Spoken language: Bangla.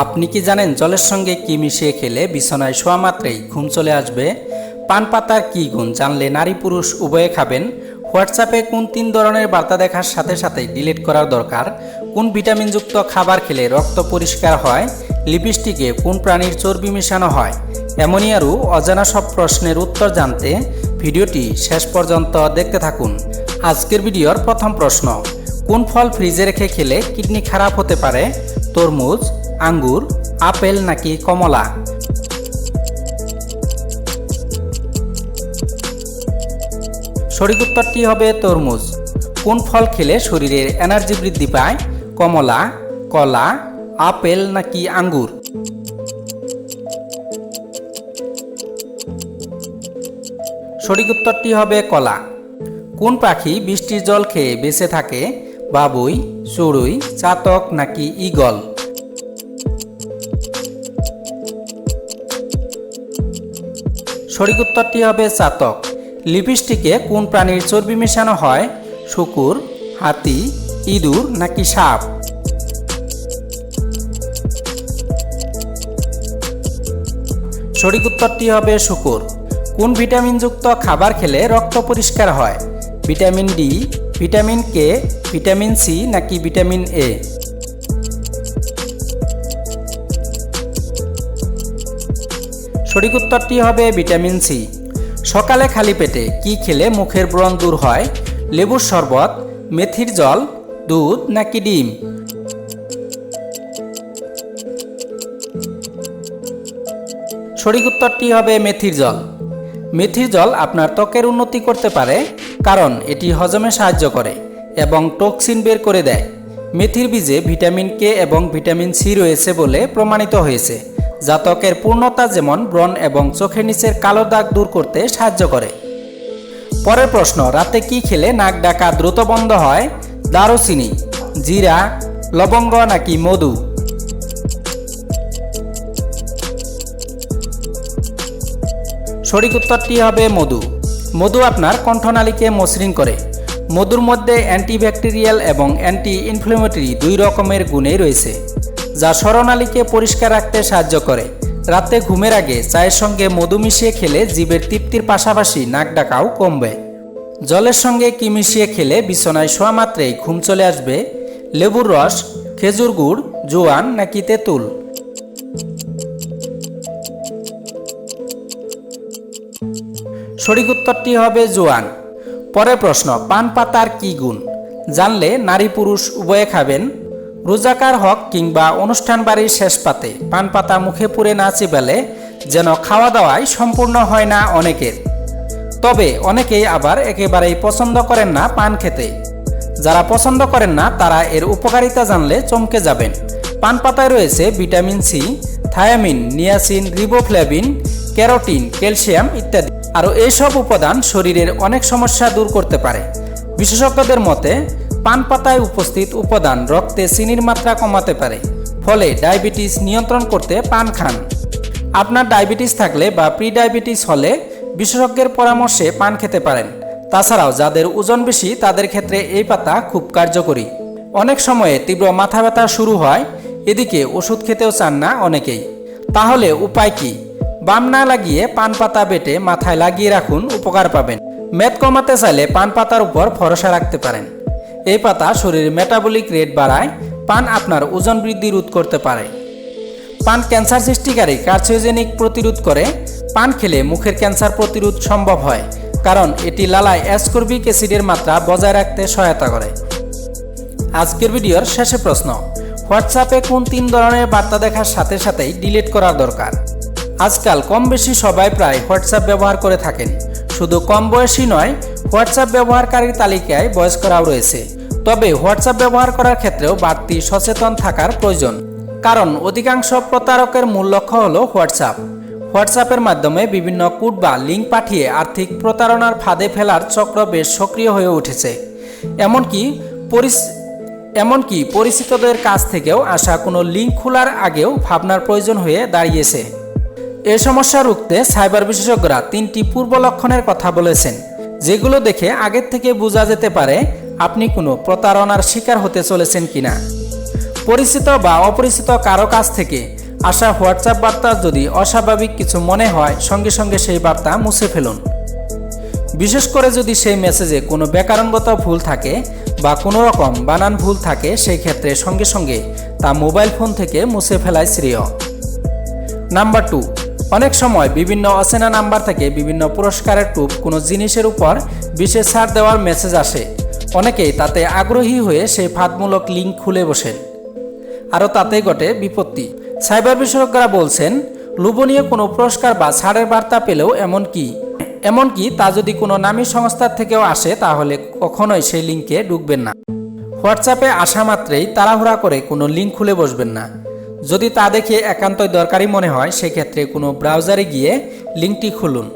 আপনি কি জানেন জলের সঙ্গে কি মিশিয়ে খেলে বিছানায় শোয়া মাত্রেই ঘুম চলে আসবে? পান পাতার কী গুণ জানলে নারী পুরুষ উভয়ে খাবেন। হোয়াটসঅ্যাপে কোন তিন ধরনের বার্তা দেখার সাথে সাথে ডিলিট করার দরকার। কোন ভিটামিনযুক্ত খাবার খেলে রক্ত পরিষ্কার হয়? লিপস্টিকে কোন প্রাণীর চর্বি মেশানো হয়? এমনই আরও অজানা সব প্রশ্নের উত্তর জানতে ভিডিওটি শেষ পর্যন্ত দেখতে থাকুন। আজকের ভিডিওর প্রথম প্রশ্ন, কোন ফল ফ্রিজে রেখে খেলে কিডনি খারাপ হতে পারে? তরমুজ আঙ্গুর, আপেল নাকি কমলা? সঠিক উত্তরটি হবে তরমুজ। কোন ফল খেলে শরীরের এনার্জি বৃদ্ধি পায়? কমলা, কলা, আপেল নাকি আঙ্গুর? সঠিক উত্তরটি হবে কলা। কোন পাখি বৃষ্টির জল খেয়ে বেঁচে থাকে? বাবুই, চড়ুই, চাতক নাকি ঈগল? সঠিক উত্তরটি হবে চাতক। লিপস্টিকে কোন প্রাণীর চর্বি মেশানো হয়? শুকুর, হাতি, ইঁদুর নাকি সাপ? সঠিক উত্তরটি হবে শুকুর। কোন ভিটামিনযুক্ত খাবার খেলে রক্ত পরিষ্কার হয়? Vitamin D, vitamin K, vitamin C নাকি ভিটামিন এ? সঠিক উত্তরটি হবে ভিটামিন সি। সকালে খালি পেটে কি খেলে মুখের ব্রণ দূর হয়? লেবুর শরবত, মেথির জল, দুধ নাকি ডিম? সঠিক উত্তরটি হবে মেথির জল। মেথির জল আপনার ত্বকের উন্নতি করতে পারে, কারণ এটি হজমে সাহায্য করে এবং টক্সিন বের করে দেয়। মেথির বীজে ভিটামিন কে এবং ভিটামিন সি রয়েছে বলে প্রমাণিত হয়েছে। যা ত্বকের পূর্ণতা যেমন ব্রণ এবং চোখের নিচের কালো দাগ দূর করতে সাহায্য করে। পরের প্রশ্ন, রাতে কি খেলে নাক ডাকা দ্রুত বন্ধ হয়? দারুচিনি, জিরা, লবঙ্গ নাকি মধু? সঠিক উত্তরটি হবে মধু। মধু আপনার কণ্ঠনালীকে মসৃণ করে। মধুর মধ্যে অ্যান্টিব্যাকটেরিয়াল এবং অ্যান্টি ইনফ্লেমেটরি দুই রকমের গুণেই রয়েছে। যা স্বরনালীকে পরিষ্কার রাখতে সাহায্য করে। রাতে ঘুমের আগে চায়ের সঙ্গে মধু মিশিয়ে খেলে জীবের তৃপ্তির পাশাপাশি নাক ডাকাও কমবে। জলের সঙ্গে কি মিশিয়ে খেলে বিছানায় শোয়া মাত্রেই ঘুম চলে আসবে? লেবুর রস, খেজুর গুড়, জোয়ান নাকি তেঁতুল? সঠিক উত্তরটি হবে জোয়ান। পরের প্রশ্ন, পান পাতার কি গুণ? জানলে নারী পুরুষ উভয়ে খাবেন। রোজাকার হক কিংবা অনুষ্ঠান বাড়ির শেষ পাতে পান পাতা মুখে পুরে না চিবালে যেন খাওয়া দাওয়াই সম্পূর্ণ হয় না অনেকের। তবে অনেকেই আবার একেবারেই পছন্দ করেন না পান খেতে। যারা পছন্দ করেন না, তারা এর উপকারিতা জানলে চমকে যাবেন। পান পাতায় রয়েছে vitamin C, thiamine, niacin, riboflavin, carotene, calcium ইত্যাদি। আরও এইসব উপাদান শরীরের অনেক সমস্যা দূর করতে পারে। বিশেষজ্ঞদের মতে পান পাতায় উপস্থিত উপাদান রক্তে চিনির মাত্রা কমাতে পারে, ফলে ডায়াবেটিস নিয়ন্ত্রণ করতে পান খান। আপনার ডায়াবেটিস থাকলে বা প্রি ডায়াবেটিস হলে বিশেষজ্ঞের পরামর্শে পান খেতে পারেন। তাছাড়াও যাদের ওজন বেশি, তাদের ক্ষেত্রে এই পাতা খুব কার্যকরী। অনেক সময়ে তীব্র মাথা ব্যথা শুরু হয়, এদিকে ওষুধ খেতেও চান না অনেকেই। তাহলে উপায় কি? বাম না লাগিয়ে পান পাতা বেটে মাথায় লাগিয়ে রাখুন, উপকার পাবেন। মেদ কমাতে চাইলে পান পাতার উপর ভরসা রাখতে পারেন। এই পাতা শরীরে মেটাবলিক রেট বাড়ায়, পান আপনার ওজন বৃদ্ধি রোধ করতে পারে। পান ক্যান্সার সৃষ্টিকারী কার্সিওজেনিক প্রতিরোধ করে, পান খেলে মুখের ক্যান্সার প্রতিরোধ সম্ভব হয়, কারণ এটি লালায় অ্যাসকর্বিক অ্যাসিডের মাত্রা বজায় রাখতে সহায়তা করে। আজকের ভিডিওর শেষে প্রশ্ন, হোয়াটসঅ্যাপে কোন তিন ধরনের বার্তা দেখার সাথে সাথেই ডিলিট করা দরকার? আজকাল কম বেশি সবাই প্রায় হোয়াটসঅ্যাপ ব্যবহার করে থাকেন, শুধু কম বয়সী নয় হোয়াটসঅ্যাপ ব্যবহারকারীর তালিকায় বয়স্করাও রয়েছে। তবে হোয়াটসঅ্যাপ ব্যবহার করার ক্ষেত্রেও বাড়তি সচেতন থাকার প্রয়োজন। কারণ অধিকাংশ প্রতারকের মূল লক্ষ্য হল হোয়াটসঅ্যাপ। হোয়াটসঅ্যাপের মাধ্যমে বিভিন্ন কোড বা লিঙ্ক পাঠিয়ে আর্থিক প্রতারণার ফাঁদে ফেলার চক্র বেশ সক্রিয় হয়ে উঠেছে। এমনকি এমনকি পরিচিতদের কাছ থেকেও আসা কোনো লিঙ্ক খোলার আগেও ভাবনার প্রয়োজন হয়ে দাঁড়িয়েছে। এ সমস্যা রুখতে সাইবার বিশেষজ্ঞরা তিনটি পূর্ব লক্ষণের কথা বলেছেন। যেগুলো দেখে আগের থেকে বোঝা যেতে পারে আপনি কোনো প্রতারণার শিকার হতে চলেছেন কিনা। পরিচিত বা অপরিচিত কারও কাছ থেকে আসা হোয়াটসঅ্যাপ বার্তা যদি অস্বাভাবিক কিছু মনে হয়, সঙ্গে সঙ্গে সেই বার্তা মুছে ফেলুন। বিশেষ করে যদি সেই মেসেজে কোনো ব্যাকরণগত ভুল থাকে বা কোনো রকম বানান ভুল থাকে, সেই ক্ষেত্রে সঙ্গে সঙ্গে তা মোবাইল ফোন থেকে মুছে ফেলায় শ্রেয়। নাম্বার টু অনেক সময় বিভিন্ন অচেনা নাম্বার থেকে বিভিন্ন পুরস্কারের টুপ কোনো জিনিসের উপর বিশেষ ছাড় দেওয়ার মেসেজ আসে। অনেকেই তাতে আগ্রহী হয়ে সেই ফাঁদমূলক লিঙ্ক খুলে বসেন। আরও তাতে ঘটে বিপত্তি। সাইবার বিশেষজ্ঞরা বলছেন, লোভনীয় কোনো পুরস্কার বা ছাড়ের বার্তা পেলেও এমন এমনকি এমনকি তা যদি কোনো নামী সংস্থার থেকেও আসে তাহলে কখনোই সেই লিঙ্কে ঢুকবেন না। হোয়াটসঅ্যাপে আসা মাত্রেই তাড়াহুড়া করে কোনো লিঙ্ক খুলে বসবেন না। যদি তা দেখে একান্তই দরকারি মনে হয় সেক্ষেত্রে কোনো ব্রাউজারে গিয়ে লিঙ্কটি খুলুন।